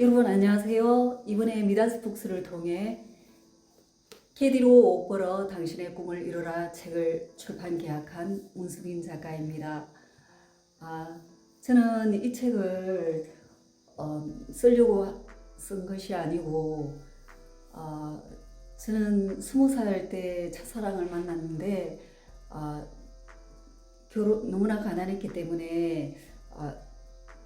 여러분 안녕하세요. 이번에 미다스 북스를 통해 캐디로 옷 벌어 당신의 꿈을 이루라 책을 출판 계약한 문수빈 작가입니다. 아, 저는 이 책을 어, 쓰려고 쓴 것이 아니고 어, 저는 스무 살 때 첫사랑을 만났는데 아, 결혼 너무나 가난했기 때문에 아,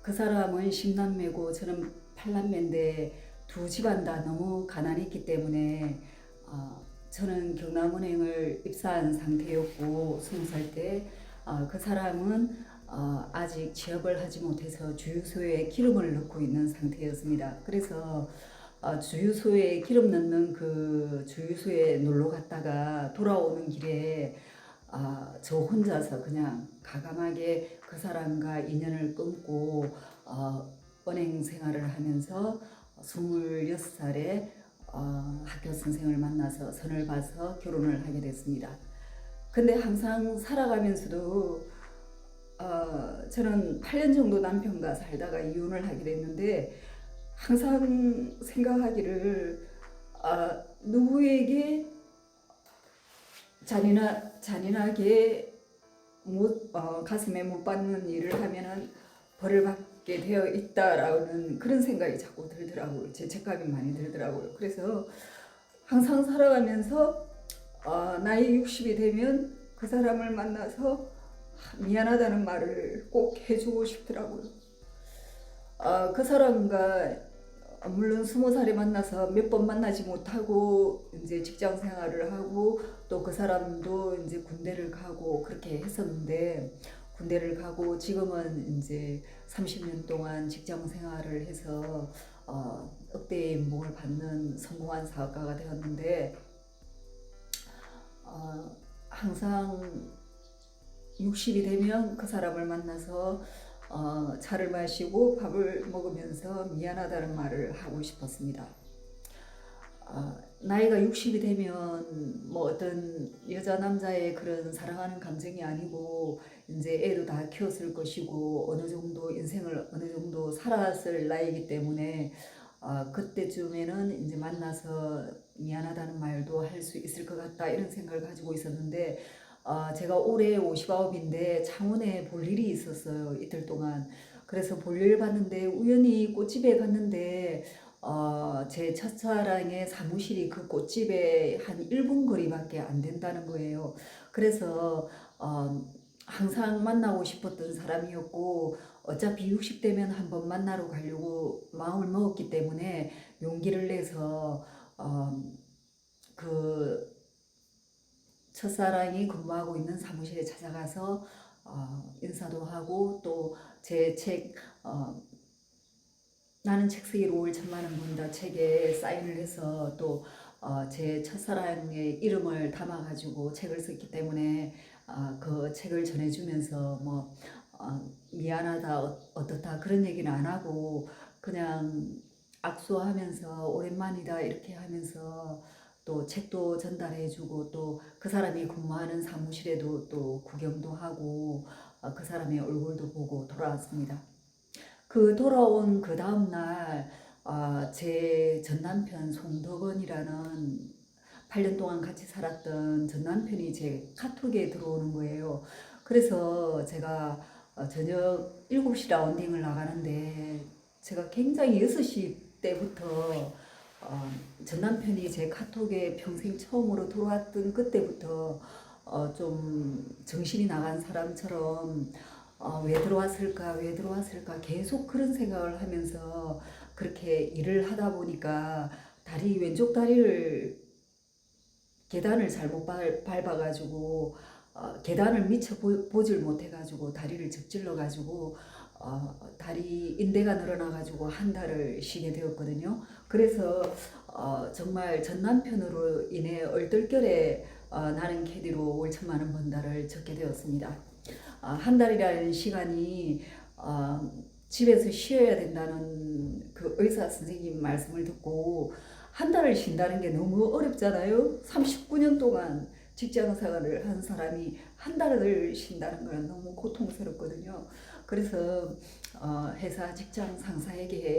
그 사람은 10남매고 저는 8남매인데 두 집안 다 너무 가난했기 때문에 어, 저는 경남은행을 입사한 상태였고 20살 때 어, 그 사람은 어, 아직 취업을 하지 못해서 주유소에 기름을 넣고 있는 상태였습니다. 그래서 어, 주유소에 기름 넣는 그 주유소에 놀러 갔다가 돌아오는 길에 아, 저 혼자서 그냥 가감하게 그 사람과 인연을 끊고 어, 은행 생활을 하면서 26살에 어, 학교 선생을 만나서 선을 봐서 결혼을 하게 됐습니다. 근데 항상 살아가면서도 어, 저는 8년 정도 남편과 살다가 이혼을 하게 됐는데 항상 생각하기를 아, 누구에게 잔인하, 잔인하게 못, 어, 가슴에 못 받는 일을 하면은 벌을 받게 되어 있다라는 그런 생각이 자꾸 들더라고요. 죄책감이 많이 들더라고요. 그래서 항상 살아가면서 어, 나이 60이 되면 그 사람을 만나서 미안하다는 말을 꼭 해주고 싶더라고요. 어, 그 사람과 물론 스무 살에 만나서 몇 번 만나지 못하고 이제 직장 생활을 하고 또 그 사람도 이제 군대를 가고 그렇게 했었는데 군대를 가고 지금은 이제 30년 동안 직장 생활을 해서 어, 억대의 임목을 받는 성공한 사업가가 되었는데 어, 항상 60이 되면 그 사람을 만나서 어, 차를 마시고 밥을 먹으면서 미안하다는 말을 하고 싶었습니다. 어, 나이가 60이 되면 뭐 어떤 여자 남자의 그런 사랑하는 감정이 아니고 이제 애도 다 키웠을 것이고 어느 정도 인생을 어느 정도 살았을 나이이기 때문에 어, 그때쯤에는 이제 만나서 미안하다는 말도 할 수 있을 것 같다 이런 생각을 가지고 있었는데 어, 제가 올해 59인데 창원에 볼 일이 있었어요 이틀 동안. 그래서 볼일 봤는데 우연히 꽃집에 갔는데 어, 제 첫사랑의 사무실이 그 꽃집에 한 1분 거리밖에 안 된다는 거예요. 그래서 어, 항상 만나고 싶었던 사람이었고 어차피 60대면 한번 만나러 가려고 마음을 먹었기 때문에 용기를 내서 어, 그 첫사랑이 근무하고 있는 사무실에 찾아가서 어, 인사도 하고 또 제책 어, 나는 책 쓰기로 올 천만 원 번다 책에 사인을 해서 또 어, 제 첫사랑의 이름을 담아가지고 책을 썼기 때문에 어, 그 책을 전해주면서 뭐 어, 미안하다 어, 어떻다 그런 얘기는 안 하고 그냥 악수하면서 오랜만이다 이렇게 하면서 또 책도 전달해주고 또 그 사람이 근무하는 사무실에도 또 구경도 하고 어, 그 사람의 얼굴도 보고 돌아왔습니다. 그 돌아온 그 다음 날, 아, 제 전 남편 송덕원이라는 8년 동안 같이 살았던 전 남편이 제 카톡에 들어오는 거예요. 그래서 제가 어, 저녁 7시 라운딩을 나가는데 제가 굉장히 6시 때부터 어, 전 남편이 제 카톡에 평생 처음으로 들어왔던 그때부터 어, 좀 정신이 나간 사람처럼 어, 왜 들어왔을까, 왜 들어왔을까 계속 그런 생각을 하면서 그렇게 일을 하다 보니까 다리, 왼쪽 다리를 계단을 잘못 밟- 밟아가지고 어, 계단을 미처 보, 보질 못해가지고 다리를 접질러가지고 어, 다리 인대가 늘어나가지고 한 달을 쉬게 되었거든요. 그래서 어, 정말 전 남편으로 인해 얼떨결에 어, 나는 캐디로 올 천만 원 번다를 적게 되었습니다. 아, 한 달이라는 시간이 어, 집에서 쉬어야 된다는 그 의사 선생님 말씀을 듣고 한 달을 쉰다는 게 너무 어렵잖아요. 39년 동안 직장 생활을 한 사람이 한 달을 쉰다는 건 너무 고통스럽거든요. 그래서 어, 회사 직장 상사에게